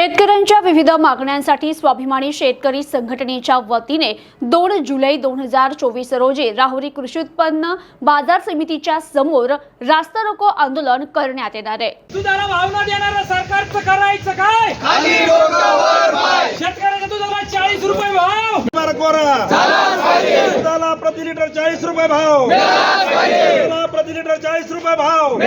शेतकऱ्यांच्या विविध मागण्यांसाठी स्वाभिमानी शेतकरी संघटनेच्या वतीने दोन जुलै दोन हजार चोवीस रोजी राहुरी कृषी उत्पन्न बाजार समितीच्या समोर रास्ता रोको आंदोलन करण्यात येणार आहे. दुधाला भाव न देणारं सरकारचं करायचं काय? शेतकऱ्याच्या दुधाला चाळीस रुपये भाव. मारा कोरा दुधाला प्रति लिटर चाळीस रुपये भाव. दुधाला प्रति लिटर चाळीस रुपये भाव.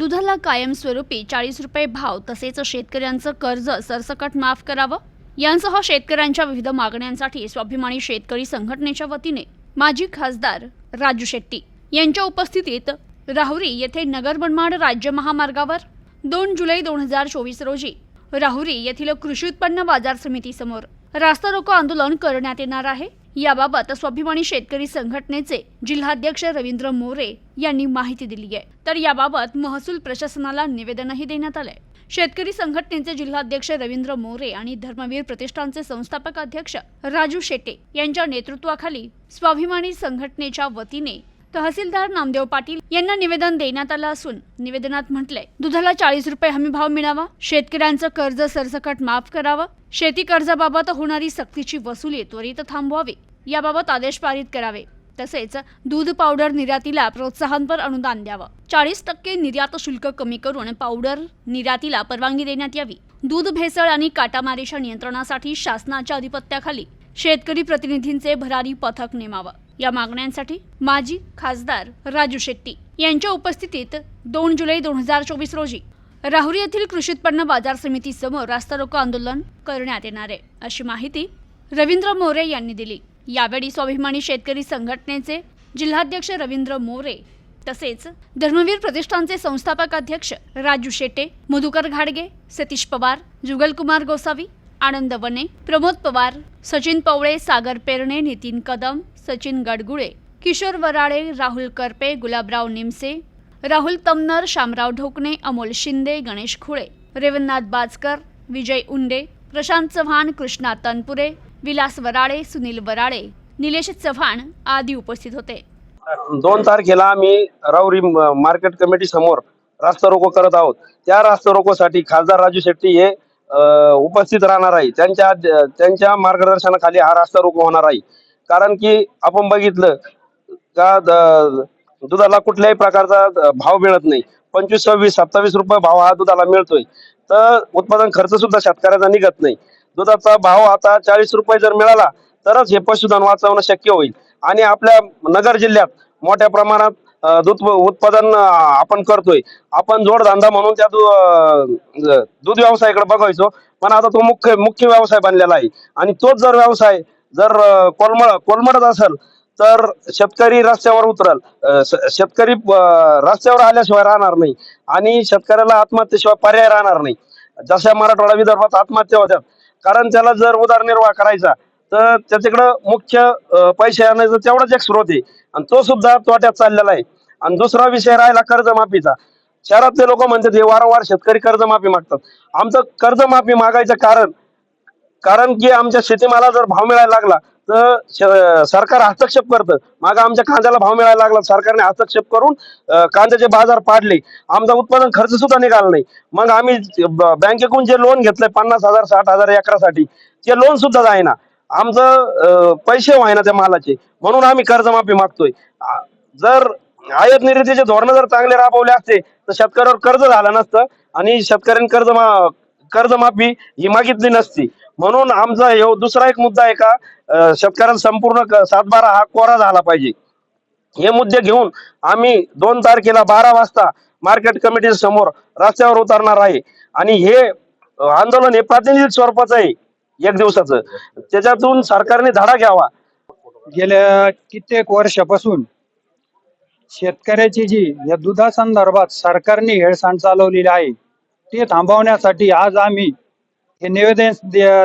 दुधाला कायमस्वरूपी चाळीस रुपये भाव तसेच शेतकऱ्यांचं कर्ज सरसकट माफ करावं? यांसह शेतकऱ्यांच्या विविध मागण्यांसाठी स्वाभिमानी शेतकरी संघटनेच्या वतीने माजी खासदार राजू शेट्टी यांच्या उपस्थितीत राहुरी येथे नगर मनमाड राज्य महामार्गावर दोन जुलै दोन हजार चोवीस रोजी राहुरी येथील कृषी उत्पन्न बाजार समितीसमोर रास्ता रोको आंदोलन करण्यात येणार आहे. याबाबत स्वाभिमानी शेतकरी संघटनेचे जिल्हाध्यक्ष रवींद्र मोरे यांनी माहिती दिली आहे. तर याबाबत महसूल प्रशासनाला निवेदनही देण्यात आलंय. शेतकरी संघटनेचे जिल्हाध्यक्ष रवींद्र मोरे आणि धर्मवीर प्रतिष्ठानचे संस्थापक अध्यक्ष राजू शेट्टे यांच्या नेतृत्वाखाली स्वाभिमानी संघटनेच्या वतीने तहसीलदार नामदेव पाटील यांना निवेदन देण्यात आलं असून निवेदनात म्हटलंय दुधाला चाळीस रुपये हमी भाव मिळावा शेतकऱ्यांचं कर्ज सरसकट माफ करावं शेती कर्जाबाबत होणारी सक्तीची वसुली त्वरित थांबवावी याबाबत आदेश पारित करावे. तसेच दूध पावडर निर्यातीला प्रोत्साहनपर अनुदान द्यावं. चाळीस टक्के निर्यात शुल्क कमी करून पावडर निर्यातीला परवानगी देण्यात यावी. दूध भेसळ आणि काटामारीच्या नियंत्रणासाठी शासनाच्या अधिपत्याखाली शेतकरी प्रतिनिधींचे भरारी पथक नेमावं. या मागण्यांसाठी माजी खासदार राजू शेट्टी यांच्या उपस्थितीत दोन जुलै दोन हजार चोवीस रोजी राहुरी येथील कृषी उत्पन्न बाजार समिती समोर रास्ता रोको आंदोलन करण्यात येणार आहे. अशी माहिती रवींद्र मोरे यांनी दिली. यावेळी स्वाभिमानी शेतकरी संघटनेचे जिल्हाध्यक्ष रवींद्र मोरे तसेच धर्मवीर प्रतिष्ठानचे संस्थापक अध्यक्ष राजू शेटे मधुकर घाडगे सतीश पवार जुगलकुमार गोसावी आनंद वने प्रमोद पवार सचिन पवळे सागर पेरणे नितीन कदम सचिन गडगुळे किशोर वराळे राहुल करपे गुलाबराव निमसे राहुल तमनर शामराव ढोकणे अमोल शिंदे गणेश खुळे रेवन्नाथ बाजकर विजय उंडे प्रशांत चव्हाण कृष्णा तनपुरे विलास वराळे सुनील वराळे निलेश चव्हाण आदी उपस्थित होते. दोन तारखेला आम्ही राऊरी मार्केट कमिटी समोर रास्ता रोको करत आहोत. त्या रास्ता रोकोसाठी खासदार राजू शेट्टी हे उपस्थित राहणार आहे. त्यांच्या त्यांच्या मार्गदर्शनाखाली हा रास्ता रोको होणार आहे. कारण की आपण बघितलं का दुधाला कुठल्याही प्रकारचा भाव मिळत नाही. पंचवीस सव्वीस सत्तावीस रुपये भाव हा दुधाला मिळतोय. तर उत्पादन खर्च सुद्धा शेतकऱ्याचा निघत नाही. दुधाचा भाव आता चाळीस रुपये जर मिळाला तरच हे पशुधन वाचवणं शक्य होईल. आणि आपल्या नगर जिल्ह्यात मोठ्या प्रमाणात दूध उत्पादन आपण करतोय. आपण जोडधंदा म्हणून त्या दूध व्यवसायाकडे बघायचो. पण आता तो मुख्य मुख्य व्यवसाय बनलेला आहे. आणि तोच जर व्यवसाय जर कोलमळ कोलमड कोलमडत असेल तर शेतकरी रस्त्यावर उतरल. श- शेतकरी रस्त्यावर आल्याशिवाय राहणार नाही. आणि शेतकऱ्याला आत्महत्येशिवाय पर्याय राहणार नाही. जशा मराठवाडा विदर्भात आत्महत्या होत्या. कारण त्याला जर उदरनिर्वाह करायचा तर त्याच्याकडं मुख्य पैसे आणायचं तेवढाच एक स्रोत आहे. आणि तो सुद्धा तोट्यात चाललेला आहे. आणि दुसरा विषय राहिला कर्जमाफीचा. शहरातले लोक म्हणतात हे वारंवार शेतकरी कर्जमाफी मागतात. आमचं कर्जमाफी मागायचं कारण कारण की आमच्या शेतीमाला जर भाव मिळायला लागला तर सरकार हस्तक्षेप करतं. माग आमच्या कांद्याला भाव मिळायला लागला सरकारने हस्तक्षेप करून कांद्याचे बाजार पाडले. आमचा उत्पादन खर्च सुद्धा निघाला नाही. मग आम्ही बँकेकडून जे लोन घेतलंय पन्नास हजार साठ हजार एकरासाठी ते लोन सुद्धा जाईना. आमचं पैसे व्हायना त्या मालाचे. म्हणून आम्ही कर्जमाफी मागतोय. जर आयात निर्यातीचे धोरण जर चांगले राबवले असते तर शेतकऱ्यावर कर्ज झालं नसतं आणि शेतकऱ्यांनी कर्ज मा- कर्जमाफी ही मागितली नसती. म्हणून आमचा हे दुसरा एक मुद्दा आहे का अं, संपूर्ण सातबारा हा कोरा झाला पाहिजे. हे मुद्दे घेऊन आम्ही दोन तारखेला बारा वाजता मार्केट कमिटी समोर रस्त्यावर उतरणार आहे. आणि हे आंदोलन हे प्रातिनिधिक स्वरूपाचं आहे. एक दिवसाचं. त्याच्यातून सरकारने धडा घ्यावा. गेल्या कित्येक वर्षापासून शेतकऱ्याची जी या दुधासंदर्भात सरकारने हेळसांड चालवलेली आहे ते थांबवण्यासाठी आज आम्ही हे निवेदन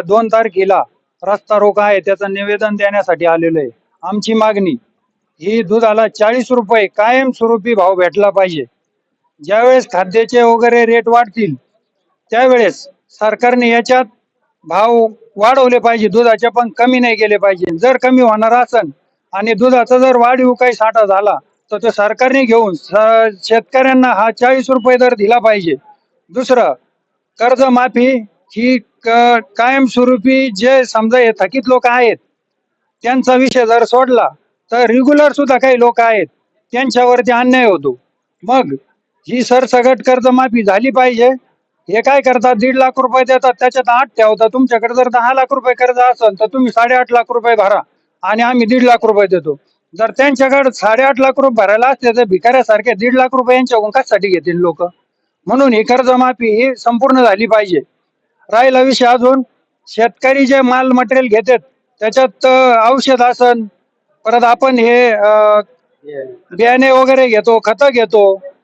दोन तारखेला रस्ता रोका आहे त्याचं निवेदन देण्यासाठी आलेलो आहे. आमची मागणी ही दुधाला चाळीस रुपये कायमस्वरूपी भाव भेटला पाहिजे. ज्यावेळेस खाद्याचे वगैरे रेट वाढतील त्यावेळेस सरकारने याच्यात भाव वाढवले पाहिजे दुधाचे पण कमी नाही केले पाहिजे. जर कमी होणार असन आणि दुधाचा जर वाढीव काही साठा झाला तर तो सरकारने घेऊन स- शेतकऱ्यांना हा चाळीस रुपये दर दिला पाहिजे. दुसरं कर्जमाफी ही क- कायमस्वरूपी जे समजा हे थकीत लोक आहेत त्यांचा विषय जर सोडला तर रेग्युलर सुद्धा काही लोक आहेत त्यांच्यावरती अन्याय होतो. मग ही सरसगट कर्जमाफी झाली पाहिजे हे काय करतात दीड लाख रुपये देतात. त्याच्यात आठ ठेवतात तुमच्याकडे जर दहा लाख रुपये कर्ज असेल तर तुम्ही साडेआठ लाख रुपये भरा आणि आम्ही दीड लाख रुपये देतो. जर त्यांच्याकडे साडेआठ लाख रुपये भरायला असते तर भिकाऱ्यासारखे दीड लाख रुपये यांच्याकडून कशासाठी घेतील लोक? म्हणून ही कर्जमाफी ही संपूर्ण झाली पाहिजे. राहिला विषय अजून. शेतकरी जे माल मटेरियल घेतात त्याच्यात औषध असन परत आपण हे बियाणे. वगैरे घेतो खतं घेतो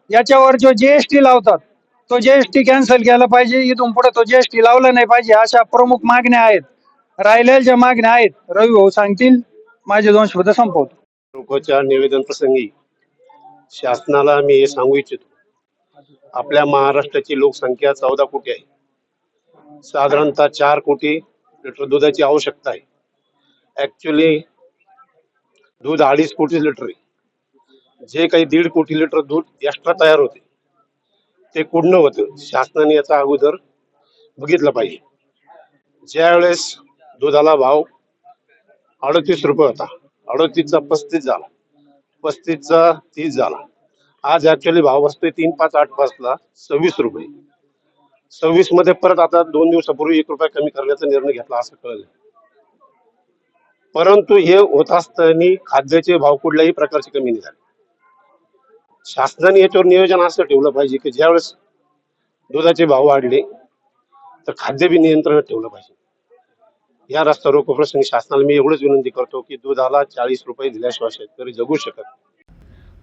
याच्यावर जो जीएसटी लावतात तो जीएसटी कॅन्सल केला पाहिजे इथून पुढे तो जीएसटी लावला नाही पाहिजे अशा प्रमुख मागण्या आहेत. राहिलेल्या ज्या मागण्या आहेत रवी भाऊ सांगतील. माझे दोन शब्द संपवतो. लोकांच्या निवेदन प्रसंगी शासनाला मी हे सांगू इच्छितो. आपल्या महाराष्ट्राची लोकसंख्या चौदा कोटी आहे. साधारणतः चार कोटी लिटर दुधाची आवश्यकता आहे. ऍक्च्युली दूध अडीच कोटी लिटर आहे. जे काही दीड कोटी लिटर दूध एक्स्ट्रा तयार होते. ते कुठनं होतं? शासनाने याचा अगोदर बघितलं पाहिजे. ज्यावेळेस दुधाला भाव अडतीस रुपये होता अडतीसचा पस्तीस झाला पस्तीसचा तीस झाला. आज ऍक्च्युली भाव बसतोय तीन पाच आठ पाचला सव्वीस रुपये. सव्वीसमध्ये परत आता दोन दिवसापूर्वी एक रुपया कमी करण्याचा निर्णय घेतला असं कळलं. परंतु हे होत असताना खाद्याचे भाव कुठल्याही प्रकारचे कमी नाही झाले. शासनाने याच्यावर नियोजन असं ठेवलं पाहिजे की ज्यावेळेस दुधाचे भाव वाढले तर खाद्य बी नियंत्रणात ठेवलं पाहिजे. या रस्ता रोको प्रसंगी शासनाला मी एवढंच विनंती करतो की दुधाला चाळीस रुपये दिल्याशिवाय शेतकरी जगू शकत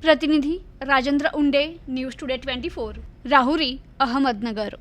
प्रतिनिधी Rajendra Unde news today twenty four Rahuri Ahmednagar.